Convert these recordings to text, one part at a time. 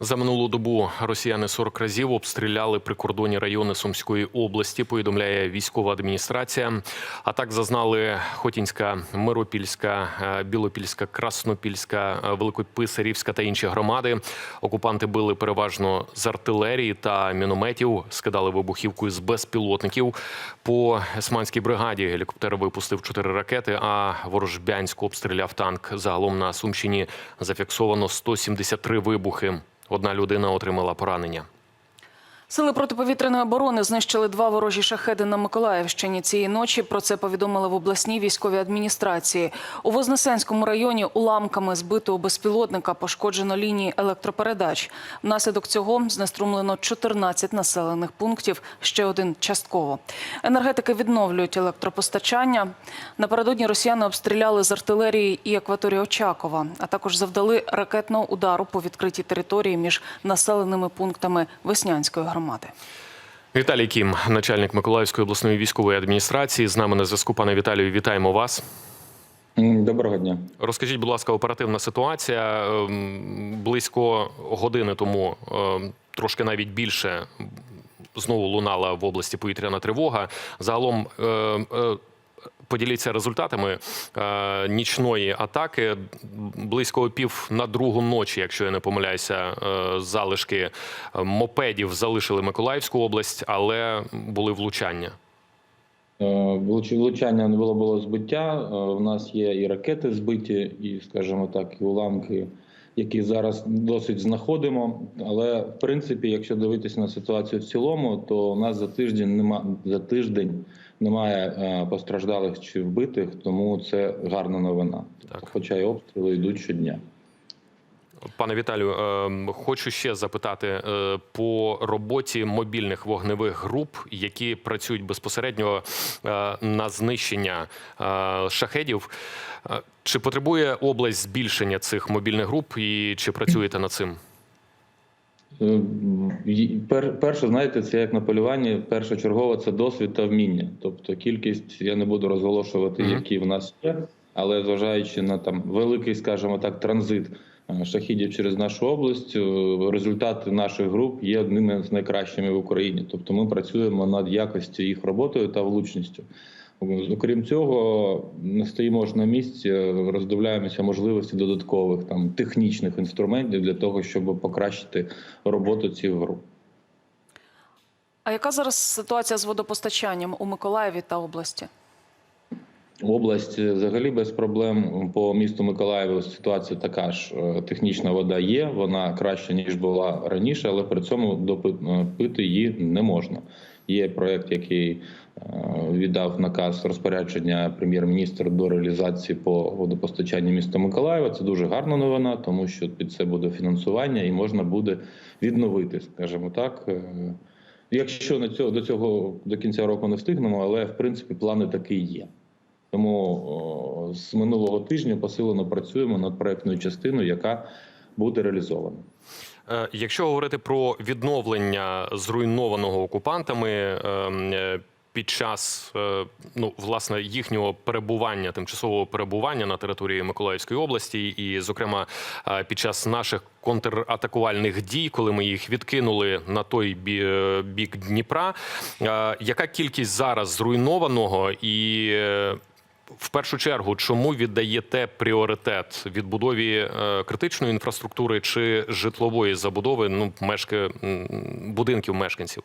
За минулу добу росіяни 40 разів обстріляли прикордонні райони Сумської області. Повідомляє військова адміністрація. Атак зазнали Хотінська, Миропільська, е, Білопільська, Краснопільська, е, Великописарівська та інші громади. Окупанти били переважно з артилерії та мінометів, скидали вибухівку з безпілотників. По Есманській бригаді гелікоптер випустив чотири ракети. А Ворожбянську обстріляв танк. Загалом на Сумщині зафіксовано 173 вибухи. Одна людина отримала поранення. Сили протиповітряної оборони знищили два ворожі шахеди на Миколаївщині цієї ночі. Про це повідомили в обласній військовій адміністрації. У Вознесенському районі уламками збитого безпілотника пошкоджено лінії електропередач. Внаслідок цього знеструмлено 14 населених пунктів, ще один частково. Енергетики відновлюють електропостачання. Напередодні росіяни обстріляли з артилерії і акваторії Очакова, а також завдали ракетного удару по відкритій території між населеними пунктами Веснянської громади. Віталій Кім, начальник Миколаївської обласної військової адміністрації. З нами на зв'язку. Пане Віталію, вітаємо вас. Доброго дня. Розкажіть, будь ласка, оперативна ситуація Ем, близько години тому, ем, трошки навіть більше, знову лунала в області повітряна тривога. Загалом. Поділіться результатами е, нічної атаки близько пів на другу ночі, якщо я не помиляюся, е, залишки е, мопедів залишили Миколаївську область, але були влучання. Влучання не було було збиття. У нас є і ракети збиті, і, скажімо так, і уламки, які зараз досить знаходимо. Але в принципі, якщо дивитися на ситуацію в цілому, то у нас за тиждень нема за тиждень немає е, постраждалих чи вбитих, тому це гарна новина. Так. Хоча й обстріли йдуть щодня. Пане Віталію, е, хочу ще запитати е, по роботі мобільних вогневих груп, які працюють безпосередньо е, на знищення е, шахедів. Чи потребує область збільшення цих мобільних груп, і чи працюєте над цим? Пер- Перше, знаєте, це як на полюванні. Першочергово це досвід та вміння. Тобто кількість я не буду розголошувати, які в нас є, але зважаючи на там великий, скажімо так, транзит шахідів через нашу область, е, результати наших груп є одними з найкращими в Україні. Тобто ми працюємо над якістю їх роботою та влучністю. Окрім цього, не стоїмо ж на місці, роздивляємося можливості додаткових там технічних інструментів для того, щоб покращити роботу цих груп. А яка зараз ситуація з водопостачанням у Миколаєві та області? Область е, взагалі без проблем по місту Миколаєву ситуація така ж. Е, Технічна вода є, вона краще ніж була раніше, але при цьому допи- пити її не можна. Є проект, який е, віддав наказ розпорядження прем'єр-міністра до реалізації по водопостачанню міста Миколаєва. Це дуже гарна новина, тому що під це буде фінансування і можна буде відновити, скажімо так. е, Якщо на цього до цього до кінця року не встигнемо, але в принципі плани такі є. Тому з минулого тижня посилено працюємо над проектною частиною, яка буде реалізована. Е, Якщо говорити про відновлення зруйнованого окупантами ем, е, під час е, ну власне їхнього перебування, тимчасового перебування на території Миколаївської області, і, зокрема, під час наших контратакувальних дій, коли ми їх відкинули на той бік Дніпра, яка кількість зараз зруйнованого і в першу чергу, чому віддаєте пріоритет відбудові е, критичної інфраструктури чи житлової забудови ну мешки будинків мешканців?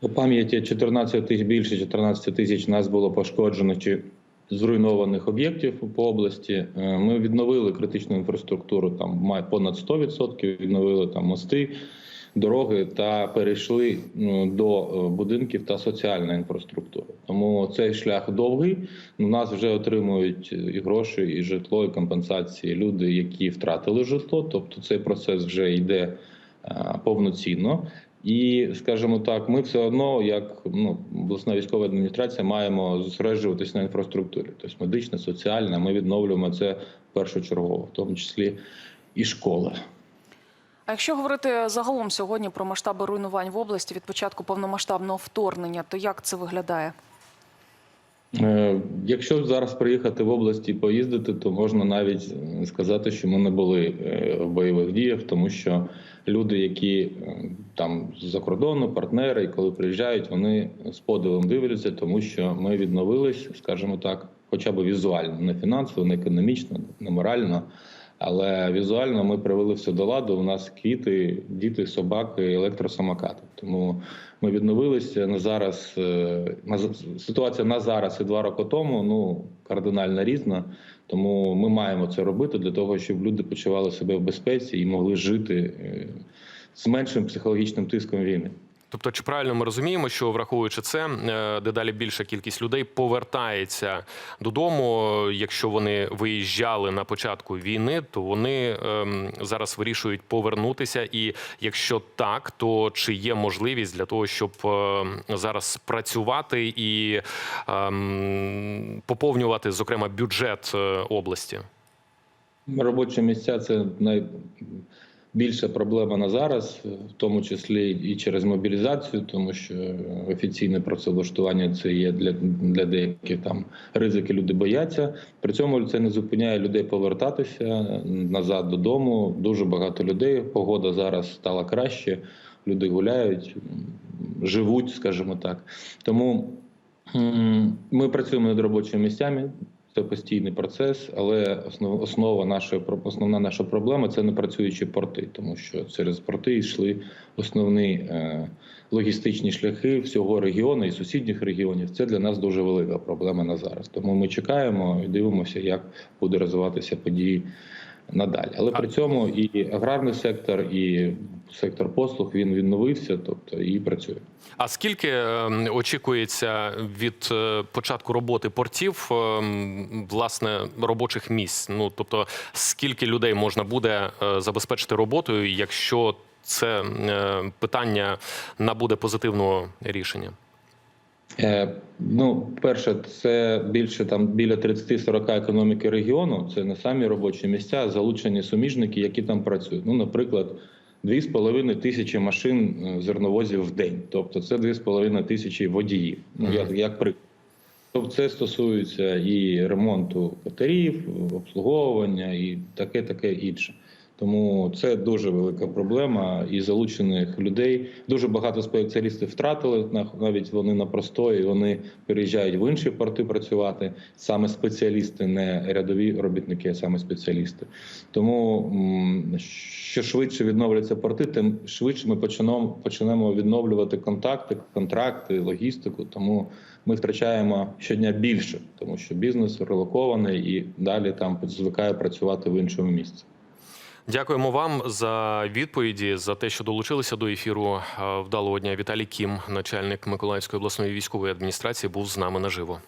По пам'яті 14 тисяч більше 14 тисяч нас було пошкоджено чи зруйнованих об'єктів по області. Е, Ми відновили критичну інфраструктуру там понад 100%, відновили там мости, дороги та перейшли ну, до е, будинків та соціальної інфраструктури. Тому цей шлях довгий. У нас вже отримують і гроші, і житло, і компенсації люди, які втратили житло. Тобто цей процес вже йде е, повноцінно. І скажімо так, ми все одно, як ну обласна військова адміністрація, маємо зосереджуватись на інфраструктурі, тобто медична, соціальна. Ми відновлюємо це першочергово, в тому числі і школи. А якщо говорити загалом сьогодні про масштаби руйнувань в області від початку повномасштабного вторгнення, то як це виглядає? Е, Якщо зараз приїхати в області і поїздити, то можна навіть е, сказати, що ми не були е, в бойових діях, тому що люди, які там з-за кордону, партнери, і коли приїжджають, вони з подивом дивляться, тому що ми відновились, скажімо так, хоча б візуально, не фінансово, не економічно, не морально. Але візуально ми привели все до ладу. У нас квіти, діти, собаки, електросамокати. Тому ми відновилися на зараз. е, на ситуація на зараз і два роки тому ну кардинально різна. Тому ми маємо це робити для того, щоб люди почували себе в безпеці і могли жити е, з меншим психологічним тиском війни. Тобто, чи правильно ми розуміємо, що враховуючи це, е, дедалі більша кількість людей повертається додому. Якщо вони виїжджали на початку війни, то вони ем, зараз вирішують повернутися. І якщо так, то чи є можливість для того, щоб е, зараз працювати і ем, поповнювати, зокрема, бюджет е, області? Робочі місця це найбільша проблема на зараз, в тому числі і через мобілізацію, тому що офіційне працевлаштування це є для, для деяких там ризики. Люди бояться. При цьому це не зупиняє людей повертатися назад додому. Дуже багато людей. Погода зараз стала краще. Люди гуляють, живуть, скажімо так. Тому ми працюємо над робочими місцями. Це постійний процес, але основ, основа нашої основна наша проблема це не працюючі порти, тому що через порти йшли основні е, логістичні шляхи всього регіону і сусідніх регіонів. Це для нас дуже велика проблема на зараз. Тому ми чекаємо і дивимося, як буде розвиватися події надалі. Але при цьому і аграрний сектор, і сектор послуг він відновився, тобто і працює. А скільки ем, очікується від е, початку роботи портів ем, власне робочих місць? Ну тобто, скільки людей можна буде е, забезпечити роботою, якщо це е, питання набуде позитивного рішення? Е, Ну, перше, це більше там біля 30-40 економіки регіону. Це не самі робочі місця, а залучені суміжники, які там працюють. Ну, наприклад, 2,5 тисячі машин е, зерновозів в день. Тобто це 2,5 тисячі водіїв. Ну, як, як приклад. Тобто це стосується і ремонту катерів, обслуговування і таке, таке інше. Тому це дуже велика проблема і залучених людей. Дуже багато спеціалістів втратили навіть вони на простої. Вони переїжджають в інші порти працювати. Саме спеціалісти, не рядові робітники, а саме спеціалісти. Тому що швидше відновляться порти, тим швидше ми почнемо відновлювати контакти, контракти, логістику. Тому ми втрачаємо щодня більше, тому що бізнес релокований і далі там звикає працювати в іншому місці. Дякуємо вам за відповіді за те, що долучилися до ефіру. Е, Вдалого дня Віталій Кім, начальник Миколаївської обласної військової адміністрації, був з нами наживо.